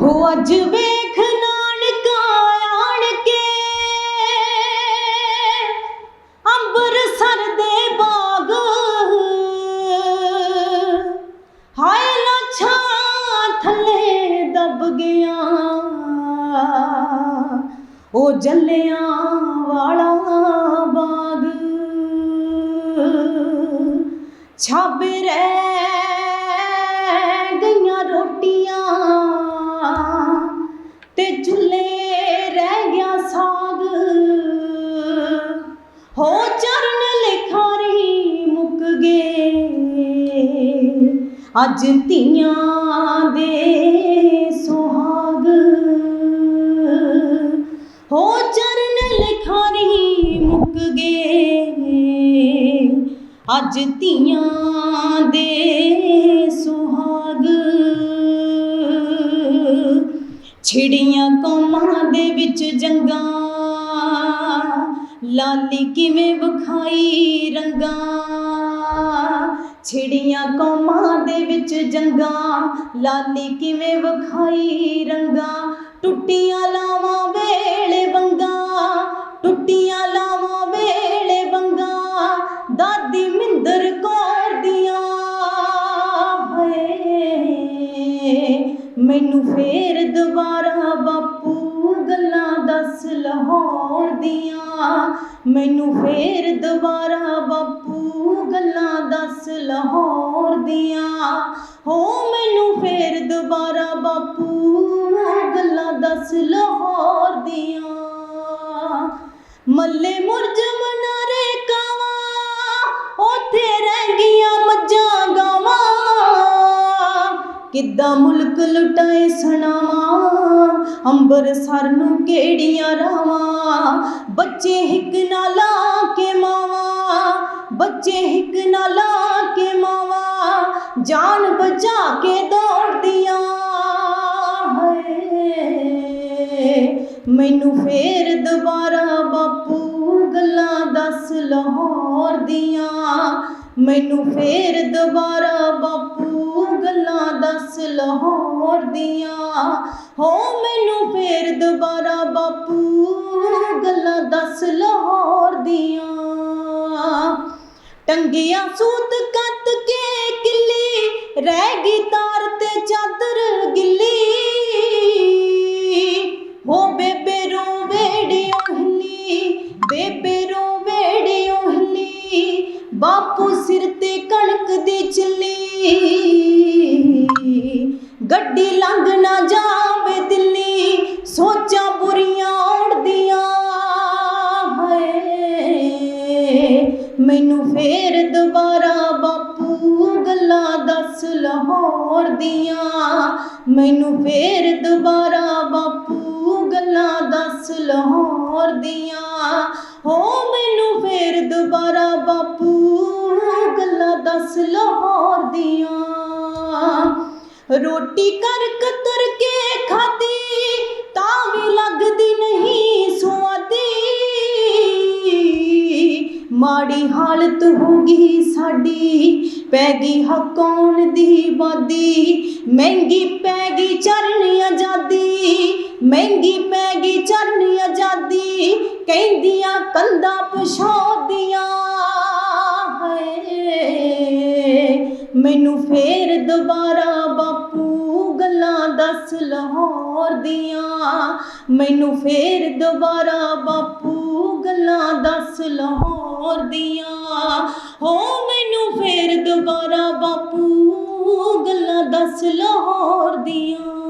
ਹੋ ਅੱਜ ਵੇਖ ਨਾਨਕਾ ਆਣ ਕੇ ਅੰਬਰਸਰ ਦੇ ਬਾਗ। ਹਾਏ ਲੱਛਾ ਥੱਲੇ ਦਬ ਗਿਆ। ਉਹ ਜੱਲਿਆਂ ਵਾਲਾ ਬਾਗ। ਛਾਬੇ ਰਹਿ ਅੱਜ ਧੀਆਂ ਦੇ ਸੁਹਾਗ। ਹੋ ਚਰਨ ਲਿਖਾਰੀ ਮੁੱਕ ਗਏ। ਅੱਜ ਧੀਆਂ ਦੇ ਸੁਹਾਗ। ਛਿੜੀਆਂ ਕੌਮਾਂ ਦੇ ਵਿੱਚ ਜੰਗਾਂ। ਲਾਲੀ ਕਿਵੇਂ ਵਿਖਾਈ ਰੰਗਾਂ। ਛਿੜੀਆਂ ਕੌਮਾਂ ਦੇ ਵਿੱਚ ਜੰਗਾਂ, ਲਾਲੀ ਕਿਵੇਂ ਵਿਖਾਈ ਰੰਗਾਂ? ਟੁੱਟੀਆਂ ਲਾਵਾਂ ਵੇਲੇ ਬੰਗਾ ਟੁੱਟੀਆਂ ਲਾਵਾਂ ਵੇਲੇ ਬੰਗਾ ਦਾਦੀ ਮਿੰਦਰ ਕੌਰ ਦੀਆਂ। ਹਾਏ, ਮੈਨੂੰ ਫੇਰ ਦੁਬਾਰਾ ਬਾਪੂ ਗੱਲਾਂ ਦੱਸ ਲਾਹੌਰ ਦੀਆਂ। ਮੈਨੂੰ ਫੇਰ ਦੁਬਾਰਾ ਬਾਪੂ ਗੱਲਾਂ ਦੱਸ ਲਾਹੌਰ ਦੀਆਂ। ਹੋ ਮੈਨੂੰ ਫੇਰ ਦੁਬਾਰਾ ਬਾਪੂ ਗੱਲਾਂ ਦੱਸ ਲਾਹੌਰ ਦੀਆਂ। ਮੱਲੇ ਮੁਰਜ ਮਨਾਰੇ ਕਾਵਾ, ਉਥੇ ਰਹਿ ਗਈਆਂ ਮੱਝਾਂ ਗਾਵਾਂ। ਕਿੱਦਾਂ ਮੁਲਕ ਲੁਟਾਏ ਸੁਣਾਵਾਂ ਅੰਬਰਸਰ ਨੂੰ ਕਿਹੜੀਆਂ ਰਾਵਾਂ? ਬੱਚੇ ਹਿੱਕ ਨਾਲ ਲਾ ਕੇ ਮਾਵਾਂ। ਬੱਚੇ ਹਿੱਕ ਨਾਲ ਲਾ ਕੇ ਮਾਵਾਂ। ਜਾਨ ਬਚਾ ਕੇ ਦੌੜਦੀਆਂ। ਮੈਨੂੰ ਫੇਰ ਦੁਬਾਰਾ ਬਾਪੂ ਗੱਲਾਂ ਦੱਸ ਲਾਹੌਰ ਦੀਆਂ। ਮੈਨੂੰ ਫੇਰ ਦੁਬਾਰਾ ਬਾਪੂ ਗੱਲਾਂ ਦੱਸ ਲਾਹੌਰ ਦੀਆਂ। ਹੋ ਮੈਨੂੰ ਫੇਰ ਦੁਬਾਰਾ ਬਾਪੂ ਗੱਲਾਂ ਦੱਸ ਲਾਹੌਰ ਦੀਆਂ। ਟੰਗੀਆਂ ਸੂਤ ਕੱਤ ਕੇ ਕਿੱਲੀ, ਰਹਿ ਗਈ ਤਾਂ ਗੱਡੀ ਲੰਘ ਨਾ ਜਾਵੇ ਦਿੱਲੀ, ਸੋਚਾਂ ਬੁਰੀਆਂ ਉੜਦੀਆਂ। ਹਾਏ, ਮੈਨੂੰ ਫੇਰ ਦੁਬਾਰਾ ਬਾਪੂ ਗੱਲਾਂ ਦੱਸ ਲਾਹੌਰ ਦੀਆਂ। ਮੈਨੂੰ ਫੇਰ ਦੁਬਾਰਾ ਬਾਪੂ ਗੱਲਾਂ ਦੱਸ ਲਾਹੌਰ ਦੀਆਂ। ਹੋ, ਮੈਨੂੰ ਫੇਰ ਦੁਬਾਰਾ ਬਾਪੂ ਗੱਲਾਂ ਦੱਸ ਲਾਹੌਰ ਦੀਆਂ। ਰੋਟੀ ਕਰ ਕਤਰ ਕੇ ਖਾਦੀ ਤਾਂ ਵੀ ਲੱਗਦੀ ਨਹੀਂ ਸੁਆਦੀ। ਮਾੜੀ ਹਾਲਤ ਹੋ ਗਈ ਸਾਡੀ, ਪੈ ਗਈ ਹਕੌਣ ਦੀ ਬਾਦੀ ਮਹਿੰਗੀ ਪੈ ਗਈ ਚਰਨ ਆਜ਼ਾਦੀ, ਮਹਿੰਗੀ ਪੈ ਗਈ ਚਰਨ ਆਜ਼ਾਦੀ। ਕਹਿੰਦੀਆਂ ਕੰਧਾਂ ਪਛੋਦੀਆਂ ਮੈਨੂੰ ਫੇਰ ਦੁਬਾਰਾ ਦੱਸ ਲਾਹੌਰ ਦੀਆਂ। ਮੈਨੂੰ ਫੇਰ ਦੁਬਾਰਾ ਬਾਪੂ ਗੱਲਾਂ ਦੱਸ ਲਾਹੌਰ ਦੀਆਂ। ਹੋ ਮੈਨੂੰ ਫੇਰ ਦੁਬਾਰਾ ਬਾਪੂ ਗੱਲਾਂ ਦੱਸ ਲਾਹੌਰ ਦੀਆਂ।